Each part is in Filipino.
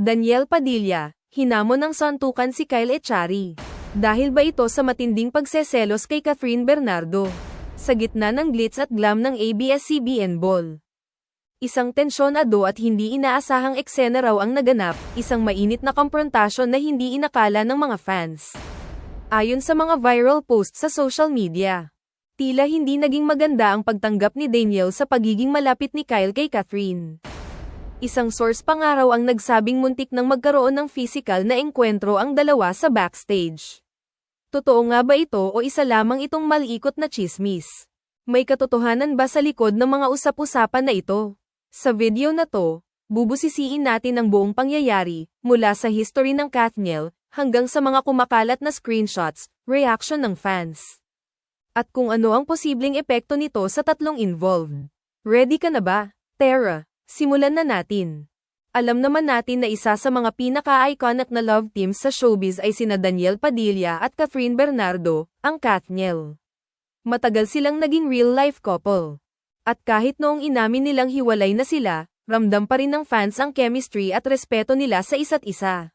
Daniel Padilla, hinamon ng santukan si Kyle Echari. Dahil ba ito sa matinding pagseselos kay Catherine Bernardo? Sa gitna ng glitz at glam ng ABS-CBN Ball. Isang tensyonado at hindi inaasahang eksena raw ang naganap, isang mainit na komprontasyon na hindi inakala ng mga fans. Ayon sa mga viral posts sa social media, tila hindi naging maganda ang pagtanggap ni Daniel sa pagiging malapit ni Kyle kay Catherine. Isang source pangaraw ang nagsabing muntik nang magkaroon ng physical na engkwentro ang dalawa sa backstage. Totoo nga ba ito o isa lamang itong malikot na chismis? May katotohanan ba sa likod ng mga usap-usapan na ito? Sa video na to, bubusisiin natin ang buong pangyayari, mula sa history ng Kathniel, hanggang sa mga kumakalat na screenshots, reaction ng fans. At kung ano ang posibleng epekto nito sa tatlong involved. Ready ka na ba? Tara, simulan na natin. Alam naman natin na isa sa mga pinaka-iconic na love teams sa showbiz ay sina Daniel Padilla at Catherine Bernardo, ang Kathniel. Matagal silang naging real-life couple. At kahit noong inamin nilang hiwalay na sila, ramdam pa rin ng fans ang chemistry at respeto nila sa isa't isa.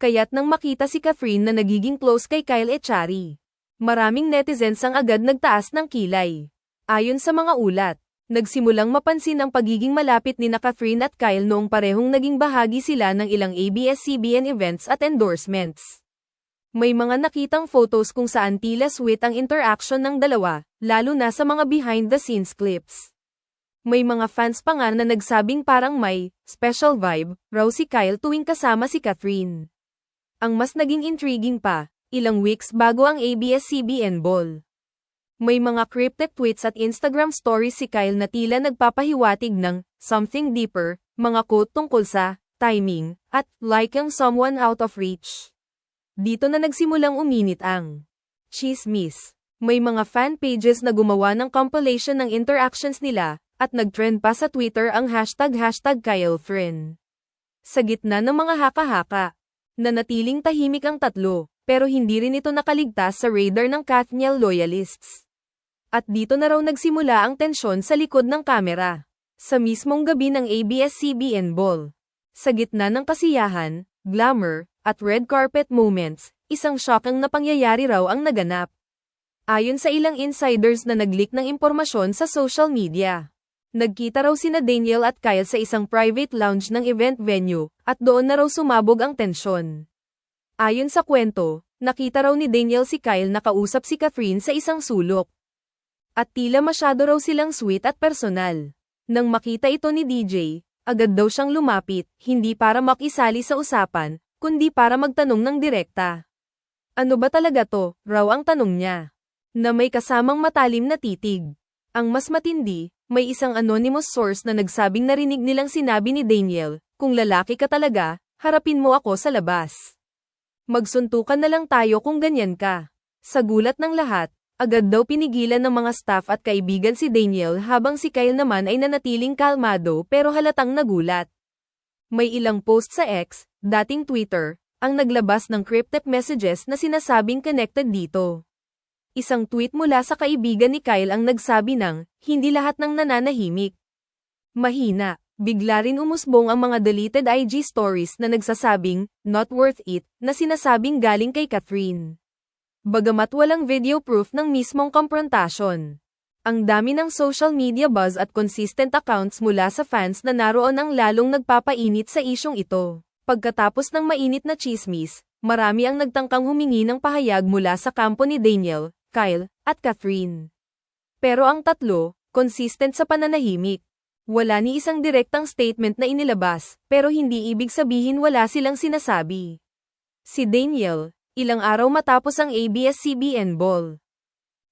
Kaya't nang makita si Catherine na nagiging close kay Kyle Echari, maraming netizens ang agad nagtaas ng kilay. Ayon sa mga ulat, nagsimulang mapansin ang pagiging malapit ni na Catherine at Kyle noong parehong naging bahagi sila ng ilang ABS-CBN events at endorsements. May mga nakitang photos kung saan tila sweet ang interaction ng dalawa, lalo na sa mga behind-the-scenes clips. May mga fans pa nga na nagsabing parang may special vibe raw si Kyle tuwing kasama si Catherine. Ang mas naging intriguing pa, ilang weeks bago ang ABS-CBN Ball. May mga cryptic tweets at Instagram stories si Kyle na tila nagpapahiwatig ng something deeper, mga quote tungkol sa timing, at liking someone out of reach. Dito na nagsimulang uminit ang chismis. May mga fan pages na gumawa ng compilation ng interactions nila, at nagtrend pa sa Twitter ang hashtag hashtag KyleFriend. Sa gitna ng mga haka-haka, nanatiling tahimik ang tatlo, pero hindi rin ito nakaligtas sa radar ng Kathniel loyalists. At dito na raw nagsimula ang tensyon sa likod ng kamera. Sa mismong gabi ng ABS-CBN Ball. Sa gitna ng kasiyahan, glamour, at red carpet moments, isang shocking na pangyayari raw ang naganap. Ayon sa ilang insiders na nag-leak ng impormasyon sa social media. Nagkita raw sina Daniel at Kyle sa isang private lounge ng event venue, at doon na raw sumabog ang tensyon. Ayon sa kwento, nakita raw ni Daniel si Kyle na kausap si Catherine sa isang sulok. At tila masyado raw silang sweet at personal. Nang makita ito ni DJ, agad daw siyang lumapit, hindi para makisali sa usapan, kundi para magtanong ng direkta. Ano ba talaga to, raw ang tanong niya. Na may kasamang matalim na titig. Ang mas matindi, may isang anonymous source na nagsabing narinig nilang sinabi ni Daniel, kung lalaki ka talaga, harapin mo ako sa labas. Magsuntukan na lang tayo kung ganyan ka. Sa gulat ng lahat, agad daw pinigilan ng mga staff at kaibigan si Daniel habang si Kyle naman ay nanatiling kalmado pero halatang nagulat. May ilang post sa X, dating Twitter, ang naglabas ng cryptic messages na sinasabing connected dito. Isang tweet mula sa kaibigan ni Kyle ang nagsabi ng, hindi lahat ng nananahimik. Mahina, bigla rin umusbong ang mga deleted IG stories na nagsasabing, not worth it, na sinasabing galing kay Catherine. Bagamat walang video proof ng mismong komprontasyon. Ang dami ng social media buzz at consistent accounts mula sa fans na naroon ang lalong nagpapainit sa isyong ito. Pagkatapos ng mainit na chismis, marami ang nagtangkang humingi ng pahayag mula sa kampo ni Daniel, Kyle, at Catherine. Pero ang tatlo, consistent sa pananahimik. Wala ni isang direktang statement na inilabas, pero hindi ibig sabihin wala silang sinasabi. Si Daniel, ilang araw matapos ang ABS-CBN Ball,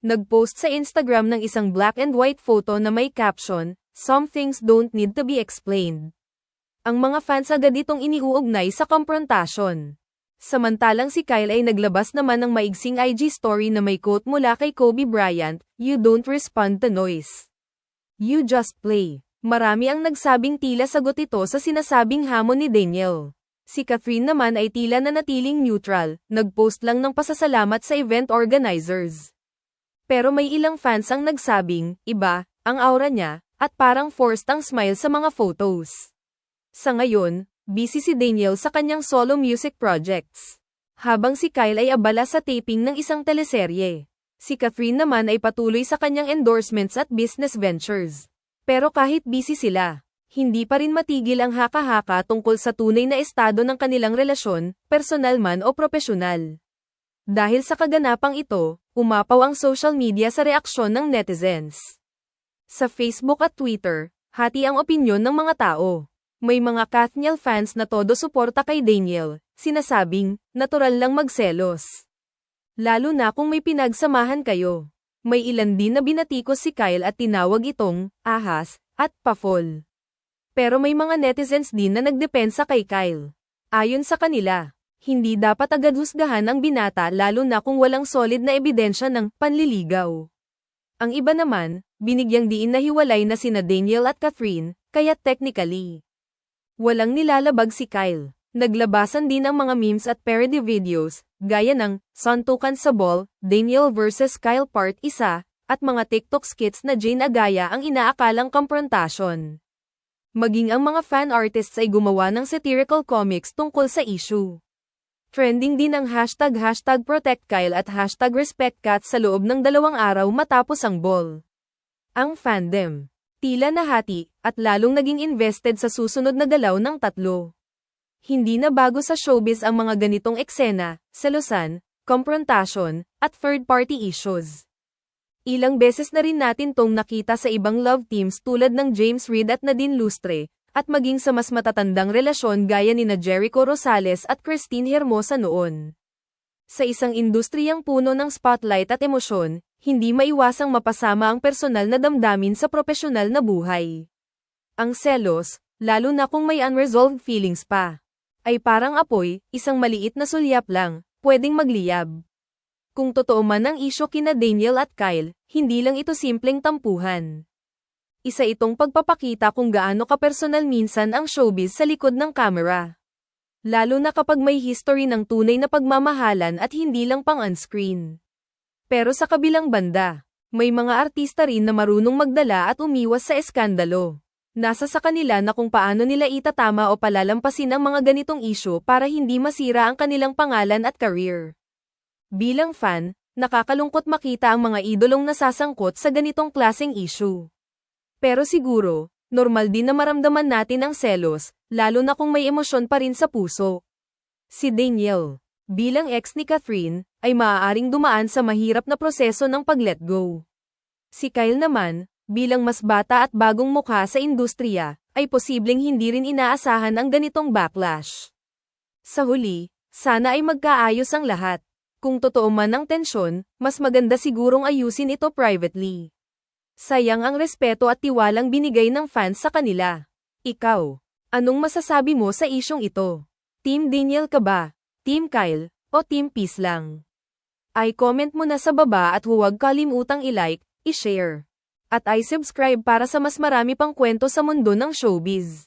nagpost sa Instagram ng isang black and white photo na may caption, Some things don't need to be explained. Ang mga fans agad itong iniuugnay sa komprontasyon. Samantalang si Kyle ay naglabas naman ng maigsing IG story na may quote mula kay Kobe Bryant, You don't respond to noise. You just play. Marami ang nagsabing tila sagot ito sa sinasabing hamon ni Daniel. Si Catherine naman ay tila nanatiling neutral, nagpost lang ng pasasalamat sa event organizers. Pero may ilang fans ang nagsabing, iba, ang aura niya, at parang forced ang smile sa mga photos. Sa ngayon, busy si Daniel sa kanyang solo music projects. Habang si Kyle ay abala sa taping ng isang teleserye. Si Catherine naman ay patuloy sa kanyang endorsements at business ventures. Pero kahit busy sila, hindi pa rin matigil ang haka-haka tungkol sa tunay na estado ng kanilang relasyon, personal man o profesional. Dahil sa kaganapang ito, umapaw ang social media sa reaksyon ng netizens. Sa Facebook at Twitter, hati ang opinyon ng mga tao. May mga Kathniel fans na todo suporta kay Daniel, sinasabing, natural lang magselos. Lalo na kung may pinagsamahan kayo. May ilan din na binatikos si Kyle at tinawag itong, ahas, at pafol. Pero may mga netizens din na nagdepensa kay Kyle. Ayon sa kanila, hindi dapat agad husgahan ang binata lalo na kung walang solid na ebidensya ng panliligaw. Ang iba naman, binigyang diin na hiwalay na sina Daniel at Catherine, kaya technically, walang nilalabag si Kyle. Naglabasan din ang mga memes at parody videos, gaya ng Santukan sa Ball, Daniel vs. Kyle Part 1, at mga TikTok skits na Jane Agaya ang inaakalang confrontation. Maging ang mga fan artists ay gumawa ng satirical comics tungkol sa issue. Trending din ang hashtag hashtag ProtectKyle at hashtag RespectCat sa loob ng dalawang araw matapos ang ball. Ang fandom, tila nahati, at lalong naging invested sa susunod na galaw ng tatlo. Hindi na bago sa showbiz ang mga ganitong eksena, selosan, confrontation, at third-party issues. Ilang beses na rin natin tong nakita sa ibang love teams tulad ng James Reid at Nadine Lustre, at maging sa mas matatandang relasyon gaya ni na Jericho Rosales at Christine Hermosa noon. Sa isang industriyang puno ng spotlight at emosyon, hindi maiwasang mapasama ang personal na damdamin sa profesional na buhay. Ang selos, lalo na kung may unresolved feelings pa ay parang apoy, isang maliit na sulyap lang, pwedeng magliyab. Kung totoo man ang isyo kina Daniel at Kyle, hindi lang ito simpleng tampuhan. Isa itong pagpapakita kung gaano kapersonal minsan ang showbiz sa likod ng kamera. Lalo na kapag may history ng tunay na pagmamahalan at hindi lang pang on-screen. Pero sa kabilang banda, may mga artista rin na marunong magdala at umiwas sa eskandalo. Nasa sa kanila na kung paano nila itatama o palalampasin ang mga ganitong isyo para hindi masira ang kanilang pangalan at career. Bilang fan, nakakalungkot makita ang mga idolong nasasangkot sa ganitong klaseng issue. Pero siguro, normal din na maramdaman natin ang selos, lalo na kung may emosyon pa rin sa puso. Si Daniel, bilang ex ni Catherine, ay maaaring dumaan sa mahirap na proseso ng pag-let go. Si Kyle naman, bilang mas bata at bagong mukha sa industriya, ay posibleng hindi rin inaasahan ang ganitong backlash. Sa huli, sana ay magkaayos ang lahat. Kung totoo man ang tensyon, mas maganda sigurong ayusin ito privately. Sayang ang respeto at tiwalang binigay ng fans sa kanila. Ikaw, anong masasabi mo sa isyong ito? Team Daniel ka ba? Team Kyle? O Team Peace lang? Ay comment mo na sa baba at huwag kalimutang i-like, i-share at i-subscribe para sa mas marami pang kwento sa mundo ng showbiz.